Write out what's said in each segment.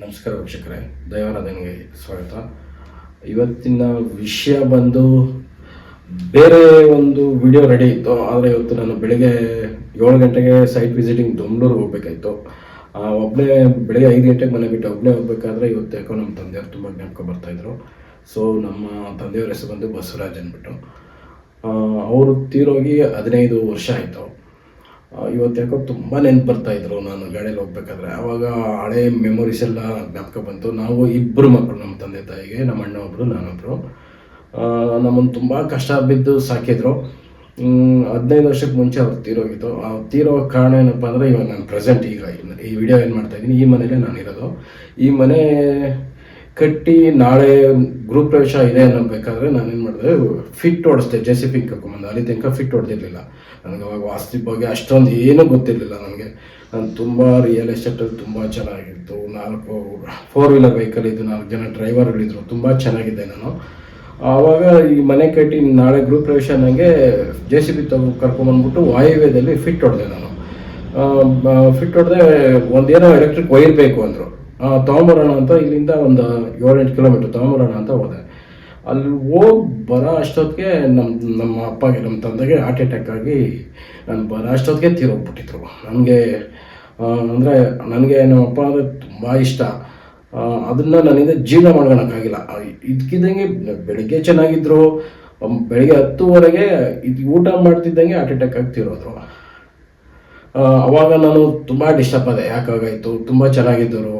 ನಮಸ್ಕಾರ ವೀಕ್ಷಕರೇ ದಯಾನಂದನಿಗೆ ಸ್ವಾಗತ. ಇವತ್ತಿನ ವಿಷಯ ಬಂದು ಬೇರೆ ಒಂದು ವಿಡಿಯೋ ರೆಡಿ ಇತ್ತು, ಆದರೆ ಇವತ್ತು ನಾನು ಬೆಳಿಗ್ಗೆ ಏಳು ಗಂಟೆಗೆ ಸೈಟ್ ವಿಸಿಟಿಂಗ್ ದೊಂಬಳೂರು ಹೋಗ್ಬೇಕಾಯ್ತು. ಒಬ್ಬನೇ ಬೆಳಿಗ್ಗೆ ಐದು ಗಂಟೆಗೆ ಮನೆ ಬಿಟ್ಟು ಒಬ್ಬನೇ ಹೋಗ್ಬೇಕಾದ್ರೆ ಇವತ್ತು ಯಾಕೋ ನಮ್ಮ ತಂದೆಯವರು ತುಂಬ ಜ್ಞಾಪಕ ಬರ್ತಾಯಿದ್ರು ಸೊ ನಮ್ಮ ತಂದೆಯವ್ರ ಹೆಸರು ಬಂದು ಬಸವರಾಜ್ ಅಂದ್ಬಿಟ್ಟು. ಅವರು ತೀರೋಗಿ ಹದಿನೈದು ವರ್ಷ ಆಯಿತು. ಇವತ್ತು ಯಾಕೋ ತುಂಬ ನೆನ್ಪು ಬರ್ತಾ ಇದ್ರು ನಾನು ಗಾಡಿಯಲ್ಲಿ ಹೋಗ್ಬೇಕಾದ್ರೆ. ಆವಾಗ ಹಳೆ ಮೆಮೊರೀಸ್ ಎಲ್ಲ ಜ್ಞಾಪಕ ಬಂತು. ನಾವು ಇಬ್ಬರು ಮಕ್ಕಳು ನಮ್ಮ ತಂದೆ ತಾಯಿಗೆ, ನಮ್ಮ ಅಣ್ಣ ಒಬ್ಬರು ನಾನೊಬ್ಬರು ನಮ್ಮನ್ನು ತುಂಬ ಕಷ್ಟ ಬಿದ್ದು ಸಾಕಿದ್ರು. ಹದಿನೈದು ವರ್ಷಕ್ಕೆ ಮುಂಚೆ ಅವ್ರು ತೀರೋಗಿತ್ತು. ಆ, ತೀರೋ ಕಾರಣ ಏನಪ್ಪ ಅಂದರೆ ಇವಾಗ ನಾನು ಪ್ರೆಸೆಂಟ್ ಈಗ ಈ ವಿಡಿಯೋ ಏನು ಮಾಡ್ತಾ ಇದ್ದೀನಿ, ಈ ಮನೇಲೇ ನಾನು ಇರೋದು. ಈ ಮನೆ ಕಟ್ಟಿ ನಾಳೆ ಗ್ರೂಪ್ ಪ್ರವೇಶ ಇದೆ ಅನ್ನಬೇಕಾದ್ರೆ ನಾನೇನು ಮಾಡಿದೆ, ಫಿಟ್ ಓಡಿಸ್ದೆ. ಜೆ ಸಿ ಪಿ ಕರ್ಕೊಂಬಂದು ಅಲ್ಲಿ ತನಕ ಫಿಟ್ ಹೊಡೆದಿರಲಿಲ್ಲ ನನಗೆ ಅವಾಗ ವಾಸ್ತಿ ಬಗ್ಗೆ ಅಷ್ಟೊಂದು ಏನೂ ಗೊತ್ತಿರಲಿಲ್ಲ ನನಗೆ. ನಾನು ತುಂಬ ರಿಯಲ್ ಎಸ್ಟೇಟಲ್ಲಿ ತುಂಬ ಚೆನ್ನಾಗಿತ್ತು. ನಾಲ್ಕು ಫೋರ್ ವೀಲರ್ ವೆಹಿಕಲ್ ಇದ್ದು ನಾಲ್ಕು ಜನ ಡ್ರೈವರ್ಗಳಿದ್ರು ತುಂಬ ಚೆನ್ನಾಗಿದ್ದೆ ನಾನು. ಆವಾಗ ಈ ಮನೆ ಕಟ್ಟಿ ನಾಳೆ ಗೃಹ ಪ್ರವೇಶ ನನಗೆ ಜೆ ಸಿ ಬಿ ತಗೋ ಕರ್ಕೊಂಬಂದ್ಬಿಟ್ಟು ವಾಯುವ್ಯದಲ್ಲಿ ಫಿಟ್ ಹೊಡೆದೆ ನಾನು. ಫಿಟ್ ಹೊಡೆದೆ ಒಂದೇನೋ ಎಲೆಕ್ಟ್ರಿಕ್ ವೈರ್ ಬೇಕು ಅಂದರು. ತೊಗೊಂಬರೋಣ ಅಂತ ಇಲ್ಲಿಂದ ಒಂದು ಏಳೆಂಟು ಕಿಲೋಮೀಟ್ರ್ ತೊಗೊಂಬರೋಣ ಅಂತ ಹೋದೆ. ಅಲ್ಲಿ ಹೋಗಿ ಬರೋ ಅಷ್ಟೊತ್ತಿಗೆ ನಮ್ಮ ನಮ್ಮ ಅಪ್ಪಗೆ ನಮ್ಮ ತಂದೆಗೆ ಹಾರ್ಟ್ ಅಟ್ಯಾಕ್ ಆಗಿ ನಾನು ಬರೋ ಅಷ್ಟೊತ್ತಿಗೆ ತೀರೋಗ್ಬಿಟ್ಟಿದ್ರು. ನನಗೆ ಅಂದರೆ ನನಗೆ ನಮ್ಮ ಅಪ್ಪ ಅಂದರೆ ತುಂಬ ಇಷ್ಟ. ಅದನ್ನು ನನ್ನಿಂದ ಜೀವನ ಮಾಡ್ಕೊಳಕ್ಕಾಗಿಲ್ಲ. ಇದ್ಕಿದ್ದಂಗೆ ಬೆಳಿಗ್ಗೆ ಚೆನ್ನಾಗಿದ್ರು. ಅಮ್, ಬೆಳಿಗ್ಗೆ ಹತ್ತುವರೆಗೆ ಇದು ಊಟ ಮಾಡ್ತಿದ್ದಂಗೆ ಹಾರ್ಟ್ ಅಟ್ಯಾಕ್ ಆಗಿ ತೀರೋದ್ರು. ಅವಾಗ ನಾನು ತುಂಬ ಡಿಸ್ಟರ್ಬ್ ಆದೆ. ಯಾಕಾಗಾಯಿತು ತುಂಬ ಚೆನ್ನಾಗಿದ್ದರು.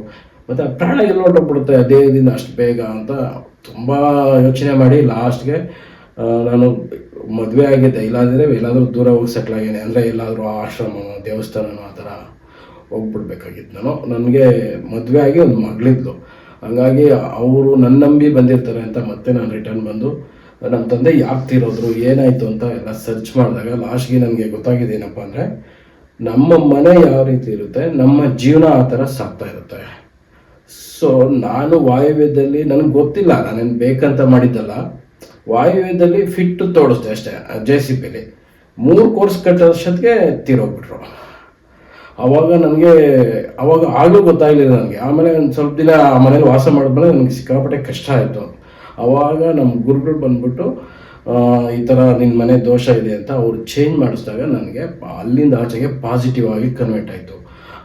ಮತ್ತು ಪ್ರಾಣ ಎಲ್ಲ ಹೊರಟೋಗ್ಬಿಡುತ್ತೆ ದೇಹದಿಂದ ಅಷ್ಟು ಬೇಗ ಅಂತ ತುಂಬ ಯೋಚನೆ ಮಾಡಿ ಲಾಸ್ಟ್ಗೆ ನಾನು ಮದುವೆ ಆಗಿದ್ದೆ. ಇಲ್ಲಾಂದರೆ ಎಲ್ಲಾದರೂ ದೂರ ಹೋಗಿ ಸೆಟ್ಲ್ ಆಗೇನೆ ಅಂದರೆ ಎಲ್ಲಾದರೂ ಆಶ್ರಮನೋ, ದೇವಸ್ಥಾನನೋ ಆ ಥರ ಹೋಗ್ಬಿಡ್ಬೇಕಾಗಿತ್ತು ನಾನು. ನನಗೆ ಮದುವೆ ಆಗಿ ಒಂದು ಮಗಳಿದ್ಲು. ಹಂಗಾಗಿ ಅವರು ನನ್ನ ನಂಬಿ ಬಂದಿರ್ತಾರೆ ಅಂತ ಮತ್ತೆ ನಾನು ರಿಟರ್ನ್ ಬಂದು ನಮ್ಮ ತಂದೆ ಯಾಕೆ ತೀರೋದ್ರು, ಏನಾಯಿತು ಅಂತ ಎಲ್ಲ ಸರ್ಚ್ ಮಾಡಿದಾಗ ಲಾಸ್ಟ್ಗೆ ನನಗೆ ಗೊತ್ತಾಗಿದೆ ಏನಪ್ಪ ಅಂದರೆ, ನಮ್ಮ ಮನೆ ಯಾವ ರೀತಿ ಇರುತ್ತೆ, ನಮ್ಮ ಜೀವನ ಆ ಥರ ಸಾಗ್ತಾ ಇರುತ್ತೆ. ಸೊ ನಾನು ವಾಯುವ್ಯದಲ್ಲಿ ನನಗೆ ಗೊತ್ತಿಲ್ಲ, ನಾನೇನು ಬೇಕಂತ ಮಾಡಿದ್ದಲ್ಲ. ವಾಯುವ್ಯದಲ್ಲಿ ಫಿಟ್ ತೋಡಿಸ್ದೆ ಅಷ್ಟೇ ಜೆ ಸಿ ಪಿಲಿ ಮೂರು ಕೋರ್ಸ್ ಕಟ್ಟೋಷ್ಟೊತ್ತಿಗೆ ತೀರೋಗ್ಬಿಟ್ರು. ಅವಾಗ ನನಗೆ, ಅವಾಗ ಆಗಲೂ ಗೊತ್ತಾಗಲಿಲ್ಲ ನನಗೆ. ಆಮೇಲೆ ಒಂದು ಸ್ವಲ್ಪ ದಿನ ಆ ಮನೇಲಿ ವಾಸ ಮಾಡಿದ್ಮೇಲೆ ನನಗೆ ಸಿಕ್ಕಾಪಟ್ಟೆ ಕಷ್ಟ ಆಯಿತು. ಅವಾಗ ನಮ್ಮ ಗುರುಗಳು ಬಂದ್ಬಿಟ್ಟು ಈ ಥರ ನಿನ್ನ ಮನೆ ದೋಷ ಇದೆ ಅಂತ ಅವ್ರು ಚೇಂಜ್ ಮಾಡಿಸಿದಾಗ ನನಗೆ ಅಲ್ಲಿಂದ ಆಚೆಗೆ ಪಾಸಿಟಿವ್ ಆಗಿ ಕನ್ವರ್ಟ್ ಆಯಿತು.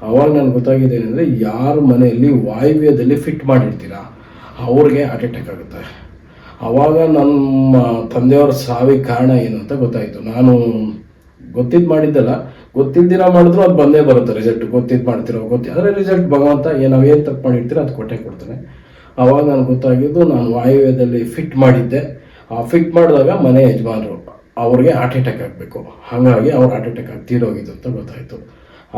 ಅವಾಗ ನನಗೆ ಗೊತ್ತಾಗಿದೆ ಏನಂದರೆ, ಯಾರು ಮನೆಯಲ್ಲಿ ವಾಯುವ್ಯದಲ್ಲಿ ಫಿಟ್ ಮಾಡಿರ್ತೀರಾ, ಅವ್ರಿಗೆ ಹಾರ್ಟ್ ಅಟ್ಯಾಕ್ ಆಗುತ್ತೆ. ಅವಾಗ ನಮ್ಮ ತಂದೆಯವ್ರ ಸಾವಿಗೆ ಕಾರಣ ಏನು ಅಂತ ಗೊತ್ತಾಯಿತು. ನಾನು ಗೊತ್ತಿದ್ದು ಮಾಡಿದ್ದಲ್ಲ ಗೊತ್ತಿದ್ದಿರ ಮಾಡಿದ್ರು ಅದು ಬಂದೇ ಬರುತ್ತೆ ರಿಸಲ್ಟ್ ಗೊತ್ತಿದ್ದು ಮಾಡ್ತಿರೋ, ಗೊತ್ತಿ ಆದರೆ ರಿಸಲ್ಟ್ ಭಗವಂತ ಏನು ನಾವೇನು ತಪ್ಪು ಮಾಡಿರ್ತೀರ ಅದು ಕೊಟ್ಟೆ ಕೊಡ್ತಾನೆ. ಅವಾಗ ನನಗೆ ಗೊತ್ತಾಗಿದ್ದು, ನಾನು ವಾಯುವ್ಯದಲ್ಲಿ ಫಿಟ್ ಮಾಡಿದ್ದೆ. ಆ ಫಿಟ್ ಮಾಡಿದಾಗ ಮನೆ ಯಜಮಾನರು ಅವ್ರಿಗೆ ಹಾರ್ಟ್ ಅಟ್ಯಾಕ್ ಆಗಬೇಕು. ಹಾಗಾಗಿ ಅವ್ರು ಹಾರ್ಟ್ ಅಟ್ಯಾಕ್ ಆಗಿ ತೀರೋಗಿದ್ದು ಅಂತ ಗೊತ್ತಾಯಿತು.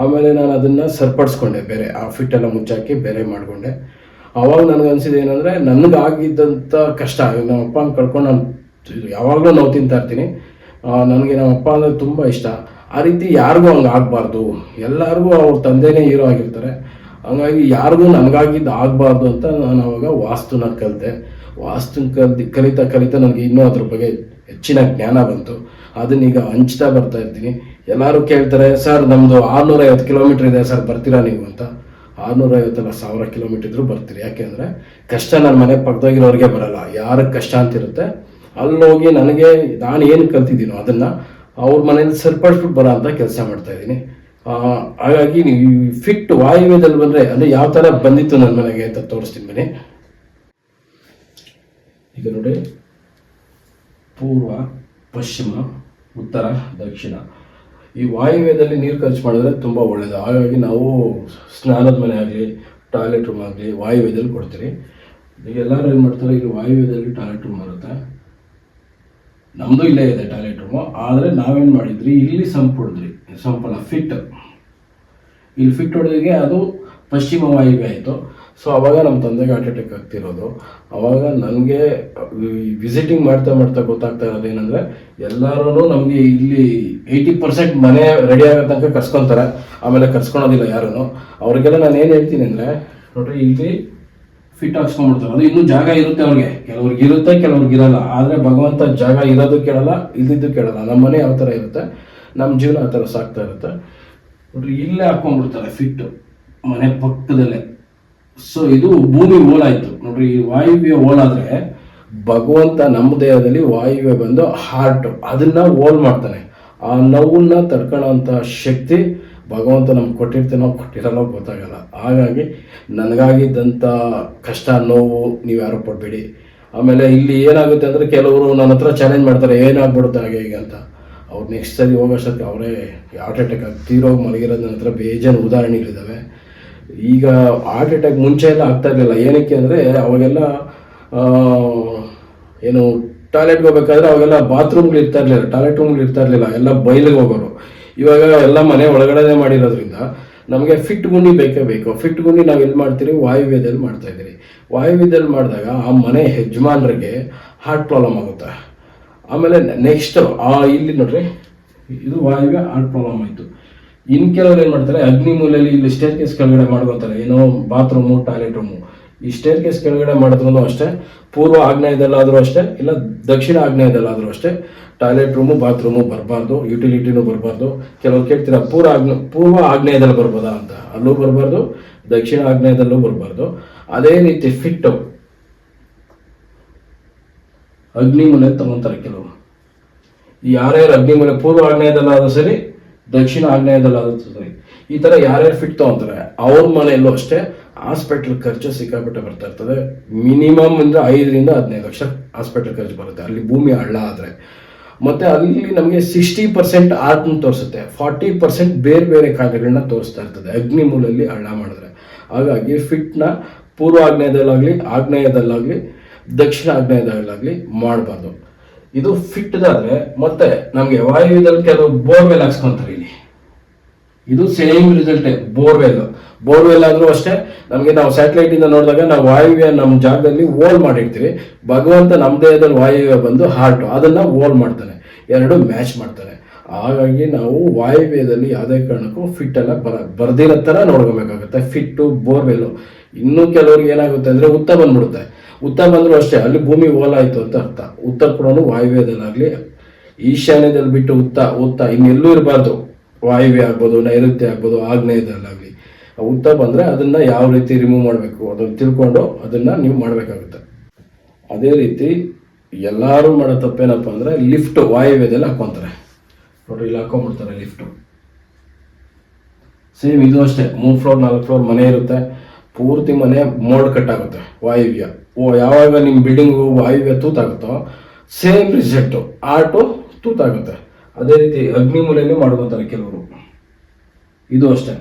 ಆಮೇಲೆ ನಾನು ಅದನ್ನು ಸರಿಪಡಿಸ್ಕೊಂಡೆ, ಬೇರೆ ಆ ಫಿಟ್ ಎಲ್ಲ ಮುಚ್ಚಾಕಿ ಬೇರೆ ಮಾಡಿಕೊಂಡೆ. ಅವಾಗ ನನಗೆ ಏನಂದ್ರೆ ಏನಂದರೆ ನನಗಾಗಿದ್ದಂಥ ಕಷ್ಟ ನಮ್ಮ ಅಪ್ಪನ ಕಳ್ಕೊಂಡು ನಾನು ಯಾವಾಗಲೂ ನಾವು ತಿಂತಾ ಇರ್ತೀನಿ. ನನಗೆ ನಮ್ಮ ಅಪ್ಪ ಅಂದರೆ ತುಂಬ ಇಷ್ಟ. ಆ ರೀತಿ ಯಾರಿಗೂ ಹಂಗೆ ಆಗಬಾರ್ದು. ಎಲ್ಲರಿಗೂ ಅವ್ರ ತಂದೆನೇ ಹೀರೋ ಆಗಿರ್ತಾರೆ. ಹಂಗಾಗಿ ಯಾರಿಗೂ ನನಗಾಗಿದ್ದು ಆಗಬಾರ್ದು ಅಂತ ನಾನು ಅವಾಗ ವಾಸ್ತುನ ಕಲಿತೆ. ವಾಸ್ತುನ ಕಲ್ತು ಕಲಿತಾ ಕಲಿತಾ ನನಗೆ ಇನ್ನೂ ಅದ್ರ ಬಗ್ಗೆ ಹೆಚ್ಚಿನ ಜ್ಞಾನ ಬಂತು. ಅದನ್ನೀಗ ಹಂಚ್ತಾ ಬರ್ತಾ ಇರ್ತೀನಿ. ಎಲ್ಲರೂ ಕೇಳ್ತಾರೆ, ಸರ್ ನಮ್ಮದು ಆರುನೂರ ಐವತ್ತು ಕಿಲೋಮೀಟ್ರ್ ಇದೆ, ಸರ್, ಬರ್ತೀರಾ ನೀವು ಅಂತ. ಆರುನೂರ ಐವತ್ತಲ್ಲ ಸಾವಿರ ಕಿಲೋಮೀಟರ್ ಇದ್ರೂ ಬರ್ತೀರಿ. ಯಾಕೆಂದರೆ ಕಷ್ಟ ನನ್ನ ಮನೆ ಪಕ್ಕದಾಗಿರೋರಿಗೆ ಬರಲ್ಲ. ಯಾರಿಗೆ ಕಷ್ಟ ಅಂತಿರುತ್ತೆ, ಅಲ್ಲೋಗಿ ನನಗೆ ನಾನು ಏನು ಕಲ್ತಿದ್ದೀನೋ ಅದನ್ನು ಅವ್ರ ಮನೇಲಿ ಸರಿಪಡಿಸ್ಬಿಟ್ಟು ಬರೋ ಅಂತ ಕೆಲಸ ಮಾಡ್ತಾ ಇದ್ದೀನಿ. ಹಾಗಾಗಿ ನೀವು ಫಿಟ್ ವಾಯುವ್ಯದಲ್ಲಿ ಬಂದರೆ, ಅಂದರೆ ಯಾವ ಥರ ಬಂದಿತ್ತು ನನ್ನ ಮನೆಗೆ ಅಂತ ತೋರಿಸ್ತೀನಿ ಬನ್ನಿ. ಈಗ ನೋಡಿ, ಪೂರ್ವ, ಪಶ್ಚಿಮ ಉತ್ತರ, ದಕ್ಷಿಣ. ಈ ವಾಯುವ್ಯದಲ್ಲಿ ನೀರು ಖರ್ಚು ಮಾಡಿದ್ರೆ ತುಂಬ ಒಳ್ಳೆಯದು ಹಾಗಾಗಿ ನಾವು ಸ್ನಾನದ ಮನೆ ಆಗಲಿ ಟಾಯ್ಲೆಟ್ ರೂಮ್ ಆಗಲಿ ವಾಯುವ್ಯದಲ್ಲಿ ಕೊಡ್ತೀರಿ. ಈಗ ಎಲ್ಲರೂ ಏನು ಮಾಡ್ತಾರೆ, ಇಲ್ಲಿ ವಾಯುವ್ಯದಲ್ಲಿ ಟಾಯ್ಲೆಟ್ ರೂಮ್ ಬರುತ್ತೆ. ನಮ್ಮದು ಇಲ್ಲೇ ಇದೆ ಟಾಯ್ಲೆಟ್ ರೂಮು ಆದರೆ ನಾವೇನು ಮಾಡಿದ್ರಿ, ಇಲ್ಲಿ ಸಂಪ್ ಹೊಡೆದ್ರಿ. ಸಂಪಲ್ಲ ಫಿಟ್. ಇಲ್ಲಿ ಫಿಟ್ ಹೊಡೆದಿಗೆ ಅದು ಪಶ್ಚಿಮ ವಾಯುವ್ಯ ಆಯಿತು. ಸೊ ಅವಾಗ ನಮ್ಮ ತಂದೆಗೆ ಹಾರ್ಟ್ ಅಟ್ಯಾಕ್ ಆಗ್ತಿರೋದು. ಅವಾಗ ನನಗೆ ವಿಸಿಟಿಂಗ್ ಮಾಡ್ತಾ ಮಾಡ್ತಾ ಗೊತ್ತಾಗ್ತಾ ಇರೋದು ಏನಂದ್ರೆ ಎಲ್ಲರೂ ನಮಗೆ ಇಲ್ಲಿ ಏಯ್ಟಿ ಪರ್ಸೆಂಟ್ ಮನೆ ರೆಡಿ ಆಗೋ ತನಕ ಕರ್ಸ್ಕೊತಾರೆ. ಆಮೇಲೆ ಕರ್ಸ್ಕೊಳೋದಿಲ್ಲ ಯಾರೂ ಅವ್ರಿಗೆಲ್ಲ ನಾನು ಏನು ಹೇಳ್ತೀನಿ ಅಂದರೆ, ನೋಡ್ರಿ, ಇಲ್ಲಿ ಫಿಟ್ ಹಾಕ್ಸ್ಕೊಂಡ್ಬಿಡ್ತಾರೆ ಅದು ಇನ್ನೂ ಜಾಗ ಇರುತ್ತೆ ಅವ್ರಿಗೆ. ಕೆಲವ್ರಿಗೆ ಇರುತ್ತೆ, ಕೆಲವ್ರಿಗೆ ಇರಲ್ಲ. ಆದರೆ ಭಗವಂತ ಜಾಗ ಇರೋದು ಕೇಳಲ್ಲ ಇದ್ದಿದ್ದು ಕೇಳಲ್ಲ. ನಮ್ಮ ಮನೆ ಯಾವ ಥರ ಇರುತ್ತೆ ನಮ್ಮ ಜೀವನ ಆ ಥರ ಸಾಕ್ತಾ ಇರುತ್ತೆ. ನೋಡ್ರಿ, ಇಲ್ಲೇ ಹಾಕ್ಕೊಂಡ್ಬಿಡ್ತಾರೆ ಫಿಟ್ಟು ಮನೆ ಪಕ್ಕದಲ್ಲೇ. ಸೊ ಇದು ಭೂಮಿ ಓಲಾಯ್ತು. ನೋಡ್ರಿ, ಈ ವಾಯುವ್ಯ ಓಲಾದ್ರೆ ಭಗವಂತ ನಮ್ಮ ದೇಹದಲ್ಲಿ ವಾಯುವ್ಯ ಬಂದು ಹಾರ್ಟ್ ಅದನ್ನ ಓಲ್ ಮಾಡ್ತಾನೆ. ಆ ನೋವನ್ನ ತಡ್ಕೊಳ್ಳೋಂಥ ಶಕ್ತಿ ಭಗವಂತ ನಮ್ಗೆ ಕೊಟ್ಟಿರ್ತೇನೋ ಕೊಟ್ಟಿರಲ್ಲೋ, ಗೊತ್ತಾಗಲ್ಲ. ಹಾಗಾಗಿ ನನಗಾಗಿದ್ದಂಥ ಕಷ್ಟ, ನೋವು ನೀವು ಯಾರು ಪಡಬೇಡಿ. ಆಮೇಲೆ ಇಲ್ಲಿ ಏನಾಗುತ್ತೆ ಅಂದರೆ ಕೆಲವರು ನನ್ನ ಹತ್ರ ಚಾಲೆಂಜ್ ಮಾಡ್ತಾರೆ, ಏನಾಗ್ಬಿಡುತ್ತೆ ಹಾಗೆ ಹೀಗೆ ಅಂತ. ಅವ್ರು ನೆಕ್ಸ್ಟ್ ಸರಿ ಹೋಗೋಷ್ಟಕ್ಕೆ ಅವರೇ ಹಾರ್ಟ್ ಅಟ್ಯಾಕ್ ಆಗಿ ತೀರೋಗಿ ಮಲಗಿರೋದು ನನ್ನ ಹತ್ರ ಬೇಜಾನ್ ಉದಾಹರಣೆಗಳಿದ್ದಾವೆ ಈಗ ಹಾರ್ಟ್ ಅಟ್ಯಾಕ್ ಮುಂಚೆ ಎಲ್ಲ ಆಗ್ತಾ ಇರಲಿಲ್ಲ. ಏನಕ್ಕೆ ಅಂದರೆ ಅವಾಗೆಲ್ಲ ಏನು ಟಾಯ್ಲೆಟ್ಗೆ ಹೋಗ್ಬೇಕಾದ್ರೆ ಅವಾಗೆಲ್ಲ ಬಾತ್ರೂಮ್ಗಳು ಇರ್ತಾ ಇರಲಿಲ್ಲ. ಟಾಯ್ಲೆಟ್ ರೂಮ್ಗಳು ಇರ್ತಾ ಇರಲಿಲ್ಲ. ಎಲ್ಲ ಬಯಲಿಗೆ ಹೋಗೋರು. ಇವಾಗ ಎಲ್ಲ ಮನೆ ಒಳಗಡೆನೇ ಮಾಡಿರೋದ್ರಿಂದ ನಮಗೆ ಫಿಟ್ ಗುಂಡಿ ಬೇಕೇ ಬೇಕು. ಫಿಟ್ ಗುಂಡಿ ನಾವು ಎಲ್ಲಿ ಮಾಡ್ತೀರಿ? ವಾಯುವ್ಯದಲ್ಲಿ ಮಾಡ್ತಾ ಇದ್ದೀರಿ. ವಾಯುವ್ಯದಲ್ಲಿ ಮಾಡಿದಾಗ ಆ ಮನೆ ಯಜಮಾನರಿಗೆ ಹಾರ್ಟ್ ಪ್ರಾಬ್ಲಮ್ ಆಗುತ್ತೆ. ಆಮೇಲೆ ನೆಕ್ಸ್ಟ್ ಆ, ಇಲ್ಲಿ ನೋಡ್ರಿ. ಇದು ವಾಯುವ್ಯ ಹಾರ್ಟ್ ಪ್ರಾಬ್ಲಮ್ ಆಯಿತು. ಇನ್ ಕೆಲವ್ರು ಏನು ಮಾಡ್ತಾರೆ, ಅಗ್ನಿ ಮೂಲೆಯಲ್ಲಿ ಇಲ್ಲಿ ಸ್ಟೇರ್ ಕೇಸ್ ಕೆಳಗಡೆ ಮಾಡ್ಕೊತಾರೆ. ಏನೋ ಬಾತ್ರೂಮು ಟಾಯ್ಲೆಟ್ ರೂಮು ಈ ಸ್ಟೇರ್ ಕೇಸ್ ಕೆಳಗಡೆ ಮಾಡಿದ್ರು ಅಷ್ಟೇ, ಪೂರ್ವ ಆಗ್ನೇಯದಲ್ಲಾದರೂ ಅಷ್ಟೇ, ಇಲ್ಲ ದಕ್ಷಿಣ ಆಗ್ನೇಯದಲ್ಲಾದರೂ ಅಷ್ಟೇ ಟಾಯ್ಲೆಟ್ ರೂಮು ಬಾತ್ರೂಮು ಬರಬಾರ್ದು ಯುಟಿಲಿಟಿನೂ ಬರಬಾರ್ದು. ಕೆಲವ್ರು ಕೇಳ್ತೀರ, ಪೂರ್ವ ಆಗ್ನ, ಪೂರ್ವ ಆಗ್ನೇಯದಲ್ಲಿ ಬರ್ಬೋದಾ ಅಂತ? ಅಲ್ಲೂ ಬರಬಾರ್ದು, ದಕ್ಷಿಣ ಆಗ್ನೇಯದಲ್ಲೂ ಬರಬಾರ್ದು. ಅದೇ ರೀತಿ ಫಿಟ್ಟು ಅಗ್ನಿ ಮೂಲೆ ತಗೊಂತಾರೆ ಕೆಲವರು. ಯಾರ್ಯಾರು ಅಗ್ನಿ ಮನೆ ಪೂರ್ವ ಆಗ್ನೇಯದಲ್ಲಾದ್ರೂ ಸರಿ ದಕ್ಷಿಣ ಆಗ್ನೇಯದಲ್ಲಿ ಈ ತರ ಯಾರ್ಯಾರು ಫಿಟ್ ಅಂತಾರೆ ಅವ್ರ ಮನೆಯಲ್ಲೂ ಅಷ್ಟೇ ಹಾಸ್ಪಿಟಲ್ ಖರ್ಚು ಸಿಕ್ಕಾಪಟ್ಟೆ ಬರ್ತಾ ಇರ್ತದೆ. ಮಿನಿಮಮ್ ಅಂದ್ರೆ ಐದರಿಂದ ಹದಿನೈದು ಲಕ್ಷ ಹಾಸ್ಪಿಟಲ್ ಖರ್ಚು ಬರುತ್ತೆ. ಅಲ್ಲಿ ಭೂಮಿ ಹಳ್ಳ ಆದ್ರೆ. ಮತ್ತೆ ಅಲ್ಲಿ ನಮಗೆ ಸಿಕ್ಸ್ಟಿ ಪರ್ಸೆಂಟ್ ಆತ್ಮ ತೋರಿಸುತ್ತೆ. ಫಾರ್ಟಿ ಪರ್ಸೆಂಟ್ ಬೇರೆ ಬೇರೆ ಕಾಯಿಲೆಗಳನ್ನ ತೋರಿಸ್ತಾ ಇರ್ತದೆ. ಅಗ್ನಿ ಮೂಲಲ್ಲಿ ಹಳ್ಳ ಮಾಡಿದ್ರೆ. ಹಾಗಾಗಿ ಫಿಟ್ನ ಪೂರ್ವ ಆಗ್ನೇಯದಲ್ಲಾಗಲಿ ಆಗ್ನೇಯದಲ್ಲಾಗಲಿ, ದಕ್ಷಿಣ ಆಗ್ನೇಯದಲ್ಲಾಗಲಿ ಮಾಡಬಾರ್ದು. ಇದು ಫಿಟ್ದಾದ್ರೆ ಮತ್ತೆ ನಮಗೆ ವಾಯುವ್ಯದಲ್ಲಿ ಕೆಲವು ಬೋರ್ವೆಲ್ ಹಾಕ್ಸ್ಕೊಂತಾರೆ ಇಲ್ಲಿ. ಇದು ಸೇಮ್ ರಿಸಲ್ಟ್ ಬೋರ್ವೆಲ್. ಬೋರ್ವೆಲ್ ಆದ್ರೂ ಅಷ್ಟೇ, ನಮಗೆ ನಾವು ಸ್ಯಾಟಲೈಟ್ ಇಂದ ನೋಡಿದಾಗ ನಾವು ವಾಯುವ್ಯ ನಮ್ಮ ಜಾಗದಲ್ಲಿ ಓಲ್ ಮಾಡಿರ್ತೀವಿ. ಭಗವಂತ ನಮ್ಮ ದೇಹದಲ್ಲಿ ವಾಯುವ್ಯ ಬಂದು ಹಾರ್ಟ್ ಅದನ್ನ ಓಲ್ ಮಾಡ್ತಾನೆ. ಎರಡು ಮ್ಯಾಚ್ ಮಾಡ್ತಾನೆ. ಹಾಗಾಗಿ ನಾವು ವಾಯುವ್ಯದಲ್ಲಿ ಯಾವುದೇ ಕಾರಣಕ್ಕೂ ಫಿಟ್ ಎಲ್ಲ ಬರ, ಬರ್ದಿರೋ ಥರ ನೋಡ್ಕೋಬೇಕಾಗುತ್ತೆ. ಫಿಟ್ಟು ಬೋರ್ವೆಲ್ಲು ಇನ್ನೂ ಕೆಲವ್ರಿಗೆ ಏನಾಗುತ್ತೆ ಅಂದರೆ ಉತ್ತ ಬಂದ್ಬಿಡುತ್ತೆ. ಉತ್ತ ಬಂದರೂ ಅಷ್ಟೇ, ಅಲ್ಲಿ ಭೂಮಿ ಓಲಾಯ್ತು ಅಂತ ಅರ್ಥ. ಉತ್ತರ ಕೂಡ ವಾಯುವ್ಯದಲ್ಲಾಗಲಿ, ಈಶಾನ್ಯದಲ್ಲಿ ಬಿಟ್ಟು ಉತ್ತ ಉತ್ತ ಇನ್ನೆಲ್ಲೂ ಇರಬಾರ್ದು. ವಾಯುವ್ಯ ಆಗ್ಬೋದು, ನೈಋತ್ಯ ಆಗ್ಬೋದು, ಆಗ್ನೇಯದಲ್ಲಾಗ್ಲಿ. ಉತ್ತ ಬಂದರೆ ಅದನ್ನು ಯಾವ ರೀತಿ ರಿಮೂವ್ ಮಾಡಬೇಕು? ಅದನ್ನು ತಿಳ್ಕೊಂಡು ಅದನ್ನು ನೀವು ಮಾಡಬೇಕಾಗುತ್ತೆ. ಅದೇ ರೀತಿ ಎಲ್ಲರೂ ಮಾಡೋ ತಪ್ಪೇನಪ್ಪ ಅಂದರೆ ಲಿಫ್ಟ್ ವಾಯುವ್ಯದಲ್ಲಿ ಹಾಕ್ಕೊತಾರೆ ನೋಡ್ರಿ, ಇಲ್ಲಿ ಹಾಕೊಂಡ್ಬಿಡ್ತಾರೆ ಲಿಫ್ಟು. ಸೇಮ್ ಇದು ಅಷ್ಟೇ, ಮೂರು ಫ್ಲೋರ್, ನಾಲ್ಕು ಫ್ಲೋರ್ ಮನೆ ಇರುತ್ತೆ. ಪೂರ್ತಿ ಮನೆ ಮೋಡ್ ಕಟ್ ಆಗುತ್ತೆ, ವಾಯುವ್ಯ. ಓ, ಯಾವಾಗ ನಿಮ್ಮ ಬಿಲ್ಡಿಂಗು ವಾಯುವ್ಯ ತೂತಾಗುತ್ತೋ ಸೇಮ್ ರಿಸಲ್ಟು ಆಟು ತೂತಾಗುತ್ತೆ. ಅದೇ ರೀತಿ ಅಗ್ನಿ ಮೂಲೆಯಲ್ಲಿ ಮಾಡ್ಕೊತಾರೆ ಕೆಲವರು. ಇದು ಅಷ್ಟೇ.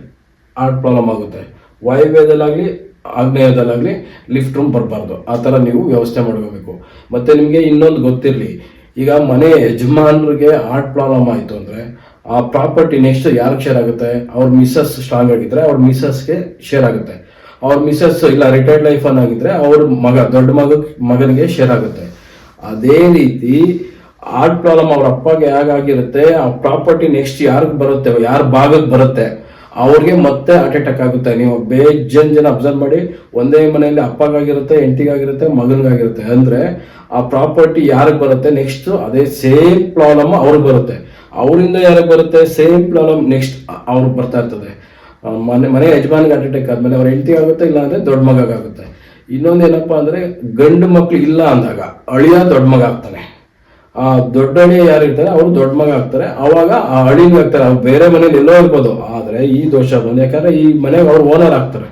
ಆರ್ಟ್ ಪ್ರಾಬ್ಲಮ್ ಆಗುತ್ತೆ. ವಾಯುವ್ಯದಲ್ಲಾಗಲಿ, ಆಗ್ನೇಯದಲ್ಲಾಗಲಿ ಲಿಫ್ಟ್ ರೂಮ್ ಬರಬಾರ್ದು. ಆ ಥರ ನೀವು ವ್ಯವಸ್ಥೆ ಮಾಡ್ಕೋಬೇಕು. ಮತ್ತು ನಿಮಗೆ ಇನ್ನೊಂದು ಗೊತ್ತಿರಲಿ. ಈಗ ಮನೆ ಯಜಮಾನರಿಗೆ ಆರ್ಟ್ ಪ್ರಾಬ್ಲಮ್ ಆಯಿತು ಅಂದರೆ, ಆ ಪ್ರಾಪರ್ಟಿ ನೆಕ್ಸ್ಟ್ ಯಾರಿಗೆ ಶೇರ್ ಆಗುತ್ತೆ? ಅವ್ರ ಮಿಸಸ್ ಸ್ಟ್ರಾಂಗ್ ಆಗಿದ್ರೆ ಅವ್ರ ಮಿಸಸ್ಗೆ ಶೇರ್ ಆಗುತ್ತೆ. ಅವ್ರ ಮಿಸ್ಸಸ್ ಇಲ್ಲ ರಿಟೈರ್ಡ್ ಲೈಫ್ ಆಗಿದ್ರೆ ಅವ್ರ ಮಗ, ದೊಡ್ಡ ಮಗ, ಮಗನಿಗೆ ಶೇರ್ ಆಗುತ್ತೆ. ಅದೇ ರೀತಿ ಆರ್ಟ್ ಪ್ರಾಬ್ಲಮ್ ಅವ್ರ ಅಪ್ಪಗೆ ಹೇಗಾಗಿರುತ್ತೆ, ಆ ಪ್ರಾಪರ್ಟಿ ನೆಕ್ಸ್ಟ್ ಯಾರಿಗೆ ಬರುತ್ತೆ, ಯಾರ ಭಾಗಕ್ಕೆ ಬರುತ್ತೆ, ಅವ್ರಿಗೆ ಮತ್ತೆ ಹಾರ್ಟ್ ಅಟ್ಯಾಕ್ ಆಗುತ್ತೆ. ನೀವು ಬೇಜನ್ ಜನ ಅಬ್ಸರ್ವ್ ಮಾಡಿ, ಒಂದೇ ಮನೆಯಲ್ಲಿ ಅಪ್ಪಗಾಗಿರುತ್ತೆ, ಹೆಂಡತಿಗಾಗಿರುತ್ತೆ, ಮಗನಿಗಾಗಿರುತ್ತೆ. ಅಂದ್ರೆ ಆ ಪ್ರಾಪರ್ಟಿ ಯಾರಿಗೆ ಬರುತ್ತೆ ನೆಕ್ಸ್ಟ್ ಅದೇ ಸೇಮ್ ಪ್ರಾಬ್ಲಮ್ ಅವ್ರಿಗೆ ಬರುತ್ತೆ. ಅವರಿಂದ ಯಾರಿಗೆ ಬರುತ್ತೆ ಸೇಮ್ ಪ್ರಾಬ್ಲಮ್ ನೆಕ್ಸ್ಟ್ ಅವ್ರಿಗೆ ಬರ್ತಾ ಇರ್ತದೆ. ಮನೆ ಮನೆ ಯಜಮಾನಿಗೆ ಹಾರ್ಟ್ ಅಟ್ಯಾಕ್ ಆದ್ಮೇಲೆ ಅವ್ರ ಹೆಂಡತಿ ಆಗುತ್ತೆ ಇಲ್ಲ ಅಂದ್ರೆ ದೊಡ್ಡ ಮಗಾಗುತ್ತೆ ಇನ್ನೊಂದು ಏನಪ್ಪಾ ಅಂದ್ರೆ ಗಂಡು ಮಕ್ಳು ಇಲ್ಲ ಅಂದಾಗ ಅಳಿಯ ದೊಡ್ಡ ಮಗ ಆಗ್ತಾನೆ. ಆ ದೊಡ್ಡ ಅಳಿಯ ಯಾರಿರ್ತಾರೆ ಅವರು ದೊಡ್ಡ ಮಗ ಆಗ್ತಾರೆ. ಅವಾಗ ಆ ಅಳಿಗೆ ಆಗ್ತಾರೆ, ಅವ್ರು ಬೇರೆ ಮನೇಲಿ ಎಲ್ಲೋ ಇರ್ಬೋದು. ಆದರೆ ಈ ದೋಷ ಬಂದು, ಯಾಕಂದ್ರೆ ಈ ಮನೆಗೆ ಅವ್ರು ಓನರ್ ಆಗ್ತಾರೆ.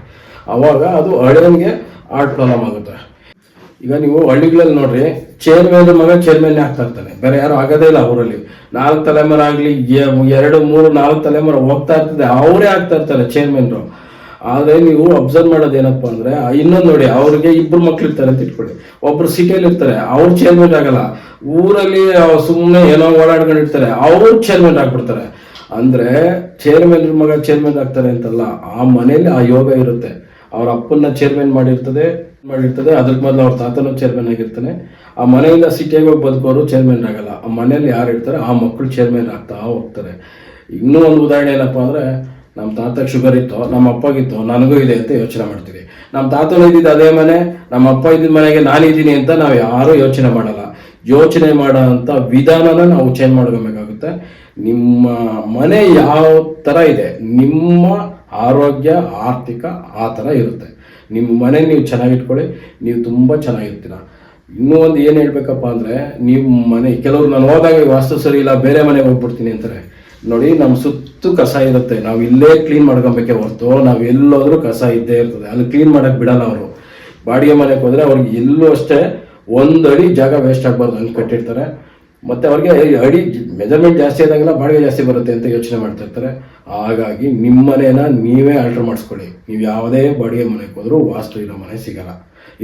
ಅವಾಗ ಅದು ಅಳಿಯನಿಗೆ ಆರ್ಟ್ ಪ್ರಾಬ್ಲಮ್ ಆಗುತ್ತೆ. ಈಗ ನೀವು ಹಳ್ಳಿಗಳಲ್ಲಿ ನೋಡ್ರಿ ಚೇರ್ಮನ್ ಮಗ ಚೇರ್ಮನ್ ಹಾಕ್ತಾ ಇರ್ತಾನೆ. ಬೇರೆ ಯಾರು ಆಗೋದೇ ಇಲ್ಲ ಅವರಲ್ಲಿ ನಾಲ್ಕು ತಲೆಮಾರು ಆಗಲಿ ಎರಡು, ಮೂರು, ನಾಲ್ಕು ತಲೆಮಾರು ಹೋಗ್ತಾ ಇರ್ತದೆ. ಅವರೇ ಆಗ್ತಾ ಇರ್ತಾರೆ ಚೇರ್ಮನ್ರು. ಆದರೆ ನೀವು ಅಬ್ಸರ್ವ್ ಮಾಡೋದು ಏನಪ್ಪ ಅಂದ್ರೆ ಇನ್ನೊಂದು ನೋಡಿ, ಅವ್ರಿಗೆ ಇಬ್ರು ಮಕ್ಳು ಇರ್ತಾರೆ ಅಂತ ಇಟ್ಕೊಳ್ಳಿ. ಒಬ್ರು ಸಿಟಿಯಲ್ಲಿ ಇರ್ತಾರೆ, ಅವ್ರು ಚೇರ್ಮನ್ ಆಗಲ್ಲ. ಊರಲ್ಲಿ ಸುಮ್ಮನೆ ಏನೋ ಓಡಾಡ್ಕೊಂಡಿರ್ತಾರೆ ಅವರು ಚೇರ್ಮನ್ ಆಗ್ಬಿಡ್ತಾರೆ. ಅಂದ್ರೆ ಚೇರ್ಮನ್ ಮಗ ಚೇರ್ಮನ್ ಆಗ್ತಾರೆ ಅಂತಲ್ಲ, ಆ ಮನೇಲಿ ಆ ಯೋಗ ಇರುತ್ತೆ. ಅವ್ರ ಅಪ್ಪನ್ನ ಚೇರ್ಮನ್ ಮಾಡಿರ್ತದೆ ಮಾಡಿರ್ತದೆ. ಅದ್ರ ಮೊದಲು ಅವ್ರ ತಾತನೂ ಚೇರ್ಮನ್ ಆಗಿರ್ತಾನೆ. ಆ ಮನೆಯಿಂದ ಸಿಟಿಯಾಗಿ ಹೋಗಿ ಬದುಕೋರು ಚೇರ್ಮನ್ ಆಗಲ್ಲ. ಆ ಮನೆಯಲ್ಲಿ ಯಾರು ಇರ್ತಾರೆ ಆ ಮಕ್ಕಳು ಚೇರ್ಮನ್ ಆಗ್ತಾ ಹೋಗ್ತಾರೆ. ಇನ್ನೂ ಒಂದು ಉದಾಹರಣೆ ಏನಪ್ಪಾ ಅಂದ್ರೆ ನಮ್ಮ ತಾತಕ್ಕೆ ಶುಗರ್ ಇತ್ತು ನಮ್ಮ ಅಪ್ಪಗಿತ್ತು ನನಗೂ ಇದೆ ಅಂತ ಯೋಚನೆ ಮಾಡ್ತೀವಿ. ನಮ್ಮ ತಾತನ ಇದ್ದಿದ್ದು ಅದೇ ಮನೆ ನಮ್ಮ ಅಪ್ಪ ಇದ್ದಿದ್ದ ಮನೆಗೆ ನಾನಿದ್ದೀನಿ ಅಂತ ನಾವು ಯಾರೂ ಯೋಚನೆ ಮಾಡಲ್ಲ. ಯೋಚನೆ ಮಾಡೋ ಅಂತ ವಿಧಾನನ ನಾವು ಚೇಂಜ್ ಮಾಡ್ಕೊಬೇಕಾಗುತ್ತೆ. ನಿಮ್ಮ ಮನೆ ಯಾವ ಥರ ಇದೆ, ನಿಮ್ಮ ಆರೋಗ್ಯ, ಆರ್ಥಿಕ ಆ ಥರ ಇರುತ್ತೆ. ನಿಮ್ಮ ಮನೆ ನೀವು ಚೆನ್ನಾಗಿಟ್ಕೊಳ್ಳಿ ನೀವು ತುಂಬ ಚೆನ್ನಾಗಿರ್ತೀರ. ಇನ್ನೂ ಒಂದು ಏನು ಹೇಳ್ಬೇಕಪ್ಪ ಅಂದರೆ, ನೀವು ಮನೆ ಕೆಲವರು ನಾನು ಹೋದಾಗ ವಾಸ್ತು ಸರಿ ಇಲ್ಲ, ಬೇರೆ ಮನೆಗೆ ಹೋಗ್ಬಿಡ್ತೀನಿ ಅಂತಾರೆ. ನೋಡಿ ನಮ್ಮ ಸುತ್ತು ಕಸ ಇರುತ್ತೆ. ನಾವು ಇಲ್ಲೇ ಕ್ಲೀನ್ ಮಾಡ್ಕೊಬೇಕೆ ಹೊರತು, ನಾವು ಎಲ್ಲೋದ್ರೂ ಕಸ ಇದ್ದೇ ಇರ್ತದೆ. ಅಲ್ಲಿ ಕ್ಲೀನ್ ಮಾಡಕ್ಕೆ ಬಿಡಲ್ಲ ಅವರು. ಬಾಡಿಗೆ ಮನೆಗೆ ಹೋದರೆ ಅವ್ರಿಗೆ ಎಲ್ಲೂ ಅಷ್ಟೇ ಒಂದು ಅಡಿ ಜಾಗ ವೇಸ್ಟ್ ಆಗಬಾರ್ದು ಹಂಗೆ ಕಟ್ಟಿರ್ತಾರೆ. ಮತ್ತೆ ಅವ್ರಿಗೆ ಅಡಿ ಮೆಜರ್ಮೆಂಟ್ ಜಾಸ್ತಿ ಆದಾಗೆಲ್ಲ ಬಾಡಿಗೆ ಜಾಸ್ತಿ ಬರುತ್ತೆ ಅಂತ ಯೋಚನೆ ಮಾಡ್ತಾ ಇರ್ತಾರೆ. ಹಾಗಾಗಿ ನಿಮ್ಮ ಮನೇನ ನೀವೇ ಆಲ್ಟ್ರ್ ಮಾಡಿಸ್ಕೊಳ್ಳಿ. ನೀವು ಯಾವುದೇ ಬಾಡಿಗೆ ಮನೆಗೆ ಹೋದರೂ ವಾಸ್ತು ಇರೋ ಮನೆ ಸಿಗಲ್ಲ.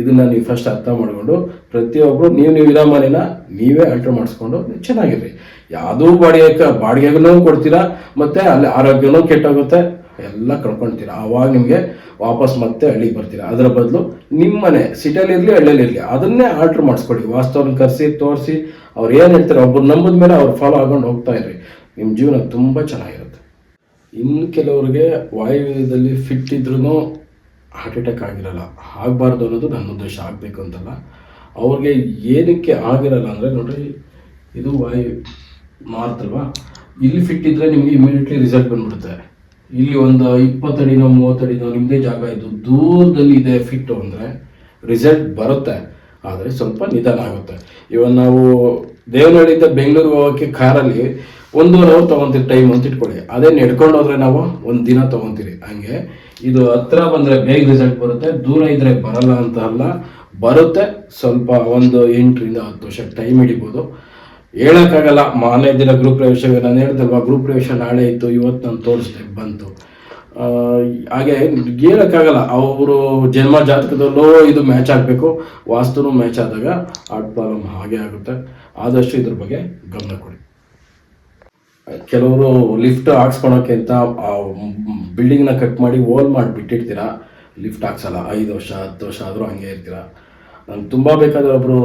ಇದನ್ನ ನೀವು ಫಸ್ಟ್ ಅರ್ಥ ಮಾಡಿಕೊಂಡು ಪ್ರತಿಯೊಬ್ಬರು ನೀವು ನೀವು ಇರೋ ಮನೇನ ನೀವೇ ಆಲ್ಟ್ರ್ ಮಾಡಿಸ್ಕೊಂಡು ಚೆನ್ನಾಗಿರ್ರಿ. ಯಾವುದೂ ಬಾಡಿಗೆ ಬಾಡಿಗೆಗೂ ಕೊಡ್ತೀರಾ, ಮತ್ತೆ ಅಲ್ಲಿ ಆರೋಗ್ಯನೂ ಕೆಟ್ಟೋಗುತ್ತೆ, ಎಲ್ಲ ಕಳ್ಕೊಳ್ತೀರಾ ಆವಾಗ ನಿಮಗೆ ವಾಪಸ್ ಮತ್ತೆ ಹಳ್ಳಿಗೆ ಬರ್ತೀರಾ. ಅದರ ಬದಲು ನಿಮ್ಮನೆ ಸಿಟಿಯಲ್ಲಿ ಇರಲಿ ಹಳ್ಳಿಯಲ್ಲಿ ಇರಲಿ, ಅದನ್ನೇ ಆಲ್ಟ್ರ್ ಮಾಡಿಸ್ಕೊಳ್ಳಿ ವಾಸ್ತವನ ಕರೆಸಿ, ತೋರಿಸಿ, ಅವ್ರು ಏನು ಹೇಳ್ತಾರೆ ಒಬ್ಬರು ನಂಬಿದ ಮೇಲೆ ಅವ್ರು ಫಾಲೋ ಆಗೊಂಡು ಹೋಗ್ತಾ ಇರ್ರಿ. ನಿಮ್ಮ ಜೀವನ ತುಂಬ ಚೆನ್ನಾಗಿರುತ್ತೆ. ಇನ್ನು ಕೆಲವರಿಗೆ ವಾಯುವ್ಯದಲ್ಲಿ ಫಿಟ್ ಇದ್ರೂ ಹಾರ್ಟ್ ಅಟ್ಯಾಕ್ ಆಗಿರಲ್ಲ, ಆಗಬಾರ್ದು ಅನ್ನೋದು ನನ್ನ ಉದ್ದೇಶ, ಆಗಬೇಕು ಅಂತಲ್ಲ. ಅವ್ರಿಗೆ ಏನಕ್ಕೆ ಆಗಿರಲ್ಲ ಅಂದರೆ ನೋಡ್ರಿ, ಇದು ವಾಯು ಮಾರ್ತಲ್ವಾ? ಇಲ್ಲಿ ಫಿಟ್ ಇದ್ದರೆ ನಿಮಗೆ ಇಮಿಡಿಯೇಟ್ಲಿ ರಿಸಲ್ಟ್ ಬಂದ್ಬಿಡುತ್ತೆ. ಇಲ್ಲಿ ಒಂದು ಇಪ್ಪತ್ತಡಿನೋ ಮೂವತ್ತಡಿನೋ ನಿಮ್ಮದೇ ಜಾಗ ಇದು, ದೂರದಲ್ಲಿ ಇದೆ ಫಿಟ್ಟು ಅಂದರೆ ರಿಸಲ್ಟ್ ಬರುತ್ತೆ. ಆದರೆ ಸ್ವಲ್ಪ ನಿಧಾನ ಆಗುತ್ತೆ. ಇವಾಗ ನಾವು ದೇವನಹಳ್ಳಿಯಿಂದ ಬೆಂಗಳೂರಿಗೆ ಹೋಗೋಕ್ಕೆ ಕಾರಲ್ಲಿ ಒಂದೂವರೆ ಅವರ್ ತೊಗೊತೀರಿ ಟೈಮ್ ಅಂತ ಇಟ್ಕೊಳ್ಳಿ. ಅದೇ ನಡ್ಕೊಂಡು ಹೋದ್ರೆ ನಾವು ಒಂದು ದಿನ ತೊಗೊತೀರಿ. ಹಂಗೆ ಇದು ಹತ್ರ ಬಂದರೆ ಬೇಗ ರಿಸಲ್ಟ್ ಬರುತ್ತೆ, ದೂರ ಇದ್ದರೆ ಬರಲ್ಲ ಅಂತ ಅಲ್ಲ, ಬರುತ್ತೆ ಸ್ವಲ್ಪ ಒಂದು ಎಂಟರಿಂದ ಹತ್ತು ವರ್ಷ ಟೈಮ್ ಹಿಡಿಬೋದು. ಹೇಳೋಕ್ಕಾಗಲ್ಲ ಮಾನೇ ದಿನ ಗ್ರೂಪ್ ಪ್ರವೇಶ ನಾನು ಹೇಳ್ದಲ್ವಾ ಗ್ರೂಪ್ ಪ್ರವೇಶ ನಾಳೆ ಇತ್ತು, ಇವತ್ತು ನಾನು ತೋರಿಸ್ದೆ, ಬಂತು. ಹಾಗೆ ಹೇಳೋಕ್ಕಾಗಲ್ಲ, ಅವರು ಜನ್ಮ ಜಾತಕದಲ್ಲೂ ಇದು ಮ್ಯಾಚ್ ಆಗಬೇಕು, ವಾಸ್ತುನು ಮ್ಯಾಚ್ ಆದಾಗ ಆಟ್ ಪ್ರಾಬ್ಲಮ್ ಹಾಗೆ ಆಗುತ್ತೆ. ಆದಷ್ಟು ಇದ್ರ ಬಗ್ಗೆ ಗಮನ ಕೊಡಿ. ಕೆಲವರು ಲಿಫ್ಟ್ ಹಾಕ್ಸ್ಕೊಳಕ್ಕೆ ಅಂತ ಬಿಲ್ಡಿಂಗ್ನ ಕಟ್ ಮಾಡಿ ಓಲ್ ಮಾಡಿ ಬಿಟ್ಟಿರ್ತೀರಾ? ಲಿಫ್ಟ್ ಹಾಕ್ಸಲ್ಲ. ಐದು ವರ್ಷ, ಹತ್ತು ವರ್ಷ ಆದರೂ ಹಂಗೆ ಇರ್ತೀರಾ? ನಂಗೆ ತುಂಬ ಬೇಕಾದ್ರೆ ಒಬ್ಬರು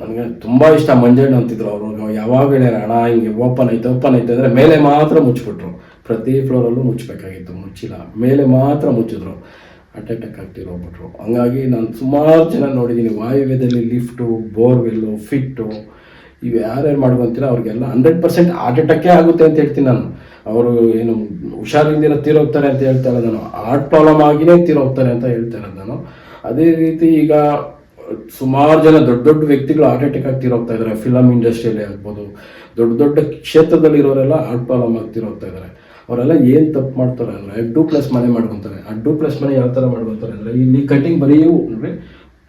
ನನಗೆ ತುಂಬ ಇಷ್ಟ ಮಂಜಣ್ಣ ಅಂತಿದ್ರು ಅವರು. ಯಾವಾಗ ಅಣ್ಣ, ಹಿಂಗೆ ಓಪನ್ ಐತೆ ಓಪನ್ ಐತೆ ಅಂದರೆ ಮೇಲೆ ಮಾತ್ರ ಮುಚ್ಚಿಬಿಟ್ರು. ಪ್ರತಿ ಫ್ಲೋರಲ್ಲೂ ಮುಚ್ಚಬೇಕಾಗಿತ್ತು ಮುಚ್ಚಿಲ್ಲ. ಮೇಲೆ ಮಾತ್ರ ಮುಚ್ಚಿದ್ರು. ಅಟ್ ಅಟ್ಯಾಕ್ ಆಗ್ತಿರೋ ಹೋಗ್ಬಿಟ್ರು. ಹಂಗಾಗಿ ನಾನು ಸುಮಾರು ಜನ ನೋಡಿದ್ದೀನಿ ವಾಯುವ್ಯದಲ್ಲಿ ಲಿಫ್ಟು ಬೋರ್ವೆಲ್ಲು ಫಿಟ್ಟು ಇವು ಯಾರ್ಯಾರು ಮಾಡ್ಕೊಂತೀರ ಅವ್ರಿಗೆಲ್ಲ ಹಂಡ್ರೆಡ್ ಪರ್ಸೆಂಟ್ ಹಾರ್ಟ್ ಅಟ್ಯಾಕೇ ಆಗುತ್ತೆ ಅಂತ ಹೇಳ್ತೀನಿ ನಾನು. ಅವರು ಏನು ಹುಷಾರಿಂದಿರ ತೀರೋಗ್ತಾರೆ ಅಂತ ಹೇಳ್ತಾ ಇರೋದು ನಾನು. ಹಾರ್ಟ್ ಪ್ರಾಬ್ಲಮ್ ಆಗಿನೇ ತೀರೋಗ್ತಾರೆ ಅಂತ ಹೇಳ್ತಾ ಇರೋದು ನಾನು. ಅದೇ ರೀತಿ ಈಗ ಸುಮಾರು ಜನ ದೊಡ್ಡ ದೊಡ್ಡ ವ್ಯಕ್ತಿಗಳು ಹಾರ್ಟ್ ಅಟ್ಯಾಕ್ ತೀರೋಗ್ತಾ ಇದ್ದಾರೆ ಫಿಲಮ್ ಇಂಡಸ್ಟ್ರಿಯಲ್ಲಿ ಆಗ್ಬೋದು, ದೊಡ್ಡ ದೊಡ್ಡ ಕ್ಷೇತ್ರದಲ್ಲಿ ಇರೋರೆಲ್ಲ ಹಾರ್ಟ್ ಪ್ರಾಬ್ಲಮ್ ಆಗಿ ತೀರೋಗ್ತಾ ಇದ್ದಾರೆ ಅವರೆಲ್ಲ ಏನು ತಪ್ಪು ಮಾಡ್ತಾರೆ ಅಂದರೆ ಡೂ ಪ್ಲಸ್ ಮನೆ ಮಾಡ್ಕೊತಾರೆ. ಆ ಡೂ ಪ್ಲಸ್ ಮನೆ ಯಾವ ಥರ ಮಾಡ್ಕೊತಾರೆ ಅಂದರೆ, ಇಲ್ಲಿ ಕಟಿಂಗ್ ಬರೀ ಅಂದರೆ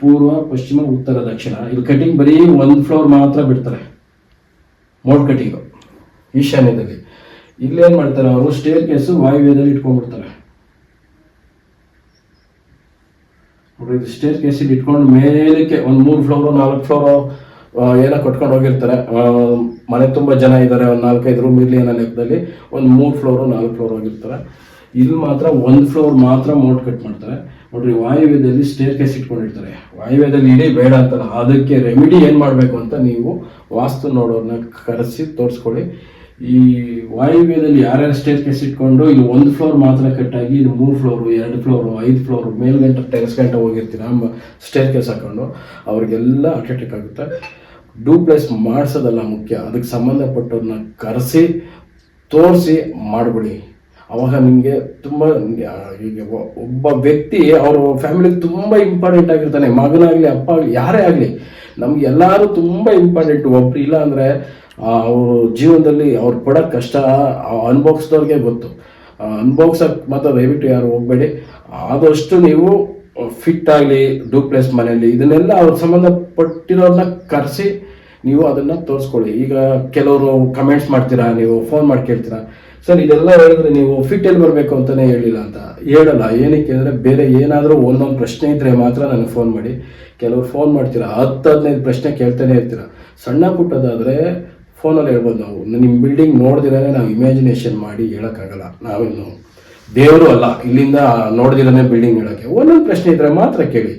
ಪೂರ್ವ, ಪಶ್ಚಿಮ, ಉತ್ತರ, ದಕ್ಷಿಣ. ಇಲ್ಲಿ ಕಟಿಂಗ್ ಬರೀ ಒಂದು ಫ್ಲೋರ್ ಮಾತ್ರ ಬಿಡ್ತಾರೆ. ಮೋಡ್ ಕಟಿಂಗು ಈಶಾನ್ಯದಲ್ಲಿ. ಇಲ್ಲೇನು ಮಾಡ್ತಾರೆ ಅವರು? ಸ್ಟೇರ್ ಕೇಸು ವಾಯುವ್ಯದಲ್ಲಿ ಇಟ್ಕೊಂಡ್ಬಿಡ್ತಾರೆ. ಇದು ಸ್ಟೇರ್ ಕೇಸಿಗೆ ಇಟ್ಕೊಂಡು ಮೇಲಕ್ಕೆ ಒಂದು ಮೂರು ಫ್ಲೋರು ನಾಲ್ಕು ಫ್ಲೋರು ಏನೋ ಕಟ್ಕೊಂಡು ಹೋಗಿರ್ತಾರೆ. ಮನೆ ತುಂಬ ಜನ ಇದ್ದಾರೆ. ಒಂದು ನಾಲ್ಕೈದು ರೂಮ್ ಇರಲಿ ಅನ್ನೋ ಲೆಕ್ಕದಲ್ಲಿ ಒಂದು ಮೂರು ಫ್ಲೋರು ನಾಲ್ಕು ಫ್ಲೋರ್ ಹೋಗಿರ್ತಾರೆ. ಇಲ್ಲಿ ಮಾತ್ರ ಒಂದು ಫ್ಲೋರ್ ಮಾತ್ರ ಮೋಟ್ ಕಟ್ ಮಾಡ್ತಾರೆ. ನೋಡ್ರಿ, ವಾಯುವ್ಯದಲ್ಲಿ ಸ್ಟೇರ್ ಕೇಸ್ ಇಟ್ಕೊಂಡಿರ್ತಾರೆ. ವಾಯುವ್ಯದಲ್ಲಿ ಇಡೀ ಬೇಡ ಅಂತಲ್ಲ ಅದಕ್ಕೆ ರೆಮಿಡಿ ಏನು ಮಾಡಬೇಕು ಅಂತ ನೀವು ವಾಸ್ತು ನೋಡೋರನ್ನ ಕರೆಸಿ ತೋರಿಸ್ಕೊಳ್ಳಿ. ಈ ವಾಯುವ್ಯದಲ್ಲಿ ಯಾರ್ಯಾರು ಸ್ಟೇರ್ ಕೇಸ್ ಇಟ್ಕೊಂಡು, ಇದು ಒಂದು ಫ್ಲೋರ್ ಮಾತ್ರ ಕಟ್ಟಾಗಿ ಇದು ಮೂರು ಫ್ಲೋರು ಎರಡು ಫ್ಲೋರು ಐದು ಫ್ಲೋರು ಮೇಲ್ಗಂಟ ಟೆರೆಸ್ ಗಂಟೆ ಹೋಗಿರ್ತೀರ ಸ್ಟೇರ್ ಕೇಸ್ ಹಾಕೊಂಡು, ಅವ್ರಿಗೆಲ್ಲ ಅಟ್ಯಾಕ್ ಆಗುತ್ತೆ. ಡೂ ಪ್ಲೇಸ್ ಮಾಡಿಸೋದಲ್ಲ ಮುಖ್ಯ. ಅದಕ್ಕೆ ಸಂಬಂಧಪಟ್ಟವ್ರನ್ನ ಕರೆಸಿ, ತೋರಿಸಿ ಮಾಡಿಬಿಡಿ. ಅವಾಗ ನಿಮಗೆ ತುಂಬ ಈಗ ಒಬ್ಬ ವ್ಯಕ್ತಿ ಅವರು ಫ್ಯಾಮಿಲಿಗೆ ತುಂಬ ಇಂಪಾರ್ಟೆಂಟ್ ಆಗಿರ್ತಾನೆ. ಮಗನಾಗಲಿ ಅಪ್ಪ ಆಗಲಿ ಯಾರೇ ಆಗಲಿ, ನಮ್ಗೆ ಎಲ್ಲರೂ ತುಂಬ ಇಂಪಾರ್ಟೆಂಟ್ ಒಬ್ರು ಇಲ್ಲ ಅಂದರೆ ಅವರು ಜೀವನದಲ್ಲಿ ಅವ್ರು ಪಡೋ ಕಷ್ಟ ಅನುಭವಿಸಿದವ್ರಿಗೆ ಗೊತ್ತು. ಅನುಭವಿಸೋಕೆ ಮಾತ್ರ ದಯವಿಟ್ಟು ಯಾರು ಹೋಗಬೇಡಿ. ಆದಷ್ಟು ನೀವು ಫಿಟ್ ಆಗಲಿ ಡೂಪ್ಲೆಸ್ ಮನೆಯಲ್ಲಿ, ಇದನ್ನೆಲ್ಲ ಅವ್ರ ಸಂಬಂಧಪಟ್ಟಿರೋರನ್ನ ಕರೆಸಿ, ನೀವು ಅದನ್ನು ತೋರಿಸ್ಕೊಳ್ಳಿ. ಈಗ ಕೆಲವರು ಕಮೆಂಟ್ಸ್ ಮಾಡ್ತೀರಾ, ನೀವು ಫೋನ್ ಮಾಡಿ ಕೇಳ್ತೀರಾ ಸರ್, ಇದೆಲ್ಲ ಹೇಳಿದ್ರೆ ನೀವು ಫಿಟ್ ಎಲ್ಲಿ ಬರಬೇಕು ಅಂತಲೇ ಹೇಳಿಲ್ಲ ಅಂತ ಹೇಳಲ್ಲ. ಏನಕ್ಕೆ ಅಂದರೆ ಬೇರೆ ಏನಾದರೂ ಒಂದೊಂದು ಪ್ರಶ್ನೆ ಇದ್ದರೆ ಮಾತ್ರ ನನಗೆ ಫೋನ್ ಮಾಡಿ. ಕೆಲವರು ಫೋನ್ ಮಾಡ್ತೀರಾ? ಹತ್ತು, ಹದಿನೈದು ಪ್ರಶ್ನೆ ಕೇಳ್ತಾನೆ ಇರ್ತೀರಾ? ಸಣ್ಣ ಪುಟ್ಟದಾದರೆ ಫೋನಲ್ಲಿ ಹೇಳ್ಬೋದು ನಾವು. ನಿಮ್ಮ ಬಿಲ್ಡಿಂಗ್ ನೋಡ್ದಿರೇ ನಾವು ಇಮ್ಯಾಜಿನೇಷನ್ ಮಾಡಿ ಹೇಳೋಕ್ಕಾಗಲ್ಲ. ನಾವೇನು ದೇವರು ಅಲ್ಲ, ಇಲ್ಲಿಂದ ನೋಡ್ದಿರೇ ಬಿಲ್ಡಿಂಗ್ ಹೇಳೋಕ್ಕೆ. ಒಂದೊಂದು ಪ್ರಶ್ನೆ ಇದ್ರೆ ಮಾತ್ರ ಕೇಳಿ.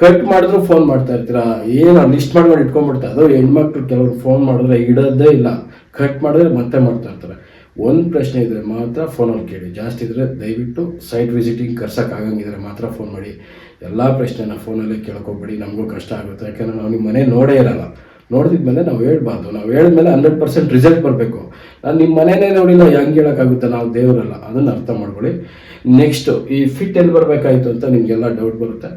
ಕಟ್ ಮಾಡಿದ್ರು ಫೋನ್ ಮಾಡ್ತಾ ಇರ್ತೀರಾ? ಏನು ಲಿಸ್ಟ್ ಮಾಡ್ಕೊಂಡು ಇಟ್ಕೊಂಡ್ಬಿಡ್ತಾರೆ ಅದು ಹೆಣ್ಮಕ್ಳು ಕೆಲವರು ಫೋನ್ ಮಾಡಿದ್ರೆ ಇಡೋದೇ ಇಲ್ಲ. ಕಟ್ ಮಾಡಿದ್ರೆ ಮತ್ತೆ ಮಾಡ್ತಾ ಇರ್ತಾರೆ. ಒಂದು ಪ್ರಶ್ನೆ ಇದ್ರೆ ಮಾತ್ರ ಫೋನಲ್ಲಿ ಕೇಳಿ. ಜಾಸ್ತಿ ಇದ್ರೆ ದಯವಿಟ್ಟು ಸೈಟ್ ವಿಸಿಟಿಂಗ್ ಕರ್ಸಕ್ಕೆ ಆಗಂಗಿದ್ರೆ ಮಾತ್ರ ಫೋನ್ ಮಾಡಿ. ಎಲ್ಲ ಪ್ರಶ್ನೆನ ಫೋನಲ್ಲೇ ಕೇಳ್ಕೊಬೇಡಿ. ನಮಗೂ ಕಷ್ಟ ಆಗುತ್ತೆ. ಯಾಕಂದ್ರೆ ನಾವು ನಿಮ್ಮ ಮನೆ ನೋಡೇ ಇರಲ್ಲ. ನೋಡಿದ್ಮೇಲೆ ನಾವು ಹೇಳ್ಬಾರ್ದು. ನಾವು ಹೇಳಿದ್ಮೇಲೆ ಹಂಡ್ರೆಡ್ ಪರ್ಸೆಂಟ್ ರಿಸಲ್ಟ್ ಬರಬೇಕು. ನಾನು ನಿಮ್ಮ ಮನೇನೇ ನೋಡಿಲ್ಲ, ಹೆಂಗೆ ಹೇಳೋಕ್ಕಾಗುತ್ತೆ ನಾವು ದೇವರಲ್ಲ. ಅದನ್ನು ಅರ್ಥ ಮಾಡ್ಕೊಳ್ಳಿ. ನೆಕ್ಸ್ಟ್ ಈ ಫಿಟ್ ಎಲ್ಲಿ ಬರಬೇಕಾಯ್ತು ಅಂತ ನಿಮಗೆಲ್ಲ ಡೌಟ್ ಬರುತ್ತೆ.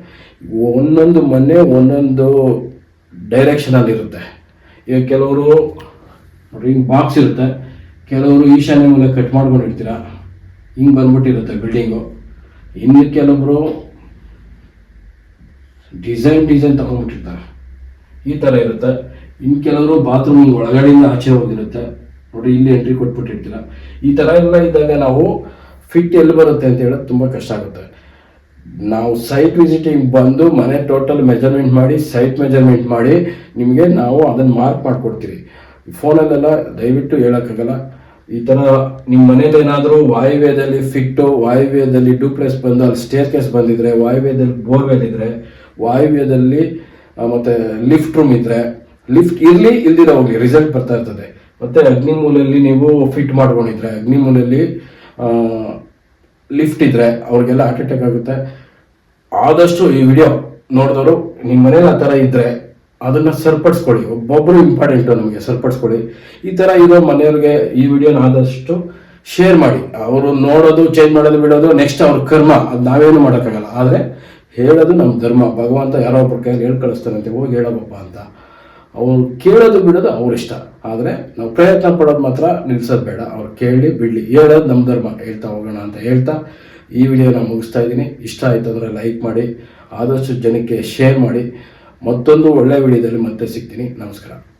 ಒಂದೊಂದು ಮನೆ ಒಂದೊಂದು ಡೈರೆಕ್ಷನಲ್ಲಿ ಇರುತ್ತೆ ಈಗ ಕೆಲವರು ರಿಂಗ್ ಬಾಕ್ಸ್ ಇರುತ್ತೆ. ಕೆಲವರು ಈಶಾನ್ಯ ಮೂಲಕ ಕಟ್ ಮಾಡ್ಕೊಂಡಿರ್ತೀರ? ಹಿಂಗೆ ಬಂದ್ಬಿಟ್ಟಿರುತ್ತೆ ಬಿಲ್ಡಿಂಗು ಇನ್ನು ಕೆಲವರು ಡಿಸೈನ್ ಡಿಸೈನ್ ತಗೊಂಡ್ಬಿಟ್ಟಿರ್ತಾರೆ. ಈ ಥರ ಇರುತ್ತೆ. ಇನ್ನು ಕೆಲವರು ಬಾತ್ರೂಮ್ ಒಳಗಡೆಯಿಂದ ಆಚೆ ಹೋಗಿರುತ್ತೆ. ನೋಡಿ, ಇಲ್ಲಿ ಎಂಟ್ರಿ ಕೊಟ್ಬಿಟ್ಟಿರ್ತೀರ. ಈ ಥರ ಎಲ್ಲ ಇದ್ದಾಗ ನಾವು ಫಿಟ್ ಎಲ್ಲಿ ಬರುತ್ತೆ ಅಂತ ಹೇಳೋದು ತುಂಬ ಕಷ್ಟ ಆಗುತ್ತೆ. ನಾವು ಸೈಟ್ ವಿಸಿಟಿಂಗ್ ಬಂದು ಮನೆ ಟೋಟಲ್ ಮೆಜರ್ಮೆಂಟ್ ಮಾಡಿ ಸೈಟ್ ಮೆಜರ್ಮೆಂಟ್ ಮಾಡಿ ನಿಮಗೆ ನಾವು ಅದನ್ನು ಮಾರ್ಕ್ ಮಾಡಿಕೊಡ್ತೀವಿ. ಫೋನಲ್ಲೆಲ್ಲ ದಯವಿಟ್ಟು ಹೇಳೋಕ್ಕಾಗಲ್ಲ. ಈ ಥರ ನಿಮ್ಮ ಮನೇಲಿ ಏನಾದರೂ ವಾಯುವ್ಯದಲ್ಲಿ ಫಿಟ್ಟು, ವಾಯುವ್ಯದಲ್ಲಿ ಡೂಪ್ಲೆಸ್ ಬಂದು ಅಲ್ಲಿ ಸ್ಟೇರ್ ಕೇಸ್ ಬಂದಿದ್ರೆ, ವಾಯುವ್ಯದಲ್ಲಿ ಬೋರ್ವೆಲ್ ಇದ್ರೆ, ವಾಯುವ್ಯದಲ್ಲಿ ಮತ್ತೆ ಲಿಫ್ಟ್ ರೂಮ್ ಇದ್ರೆ, ಲಿಫ್ಟ್ ಇರಲಿ ಇಲ್ದಿರ ಹೋಗ್ಲಿ, ರಿಸಲ್ಟ್ ಬರ್ತಾ ಇರ್ತದೆ. ಮತ್ತೆ ಅಗ್ನಿಮೂಲೆಯಲ್ಲಿ ನೀವು ಫಿಟ್ ಮಾಡ್ಕೊಂಡಿದ್ರೆ ಅಗ್ನಿಮೂಲೆಯಲ್ಲಿ ಲಿಫ್ಟ್ ಇದ್ರೆ ಅವ್ರಿಗೆಲ್ಲ ಹಾರ್ಟ್ ಅಟ್ಯಾಕ್ ಆಗುತ್ತೆ. ಆದಷ್ಟು ಈ ವಿಡಿಯೋ ನೋಡಿದವರು ನಿಮ್ಮ ಮನೇಲಿ ಆ ಥರ ಇದ್ರೆ ಅದನ್ನ ಸರಿಪಡಿಸ್ಕೊಳ್ಳಿ. ಒಬ್ಬೊಬ್ಬರು ಇಂಪಾರ್ಟೆಂಟು ನಮಗೆ ಸರಿಪಡಿಸ್ಕೊಳ್ಳಿ. ಈ ಥರ ಇರೋ ಮನೆಯವ್ರಿಗೆ ಈ ವಿಡಿಯೋನ ಆದಷ್ಟು ಶೇರ್ ಮಾಡಿ. ಅವರು ನೋಡೋದು ಚೇಂಜ್ ಮಾಡೋದು, ಬಿಡೋದು ನೆಕ್ಸ್ಟ್ ಅವ್ರ ಕರ್ಮ, ಅದು ನಾವೇನು ಮಾಡೋಕ್ಕಾಗಲ್ಲ. ಆದರೆ ಹೇಳೋದು ನಮ್ಮ ಧರ್ಮ. ಭಗವಂತ ಯಾರೋ ಒಬ್ಬರ ಕೈಯಲ್ಲಿ ಹೇಳಿ ಕಳಿಸ್ತಾನಂತೆ ಹೋಗಿ ಹೇಳೋಬಪ್ಪ ಅಂತ. ಅವ್ರು ಕೇಳೋದು, ಬಿಡೋದು ಅವ್ರ ಇಷ್ಟ. ಆದರೆ ನಾವು ಪ್ರಯತ್ನ ಪಡೋದು ಮಾತ್ರ ನಿಲ್ಸೋದು ಬೇಡ ಅವ್ರು ಕೇಳಿ, ಬಿಡಲಿ. ಹೇಳೋದು ನಮ್ಮ ಧರ್ಮ. ಹೇಳ್ತಾ ಹೋಗೋಣ ಅಂತ ಹೇಳ್ತಾ ಈ ವಿಡಿಯೋನ ಮುಗಿಸ್ತಾ ಇದ್ದೀನಿ. ಇಷ್ಟ ಆಯ್ತು ಅಂದರೆ ಲೈಕ್ ಮಾಡಿ, ಆದಷ್ಟು ಜನಕ್ಕೆ ಶೇರ್ ಮಾಡಿ. ಮತ್ತೊಂದು ಒಳ್ಳೆಯ ವಿಡಿಯೋದಲ್ಲಿ ಮತ್ತೆ ಸಿಗ್ತೀನಿ. ನಮಸ್ಕಾರ.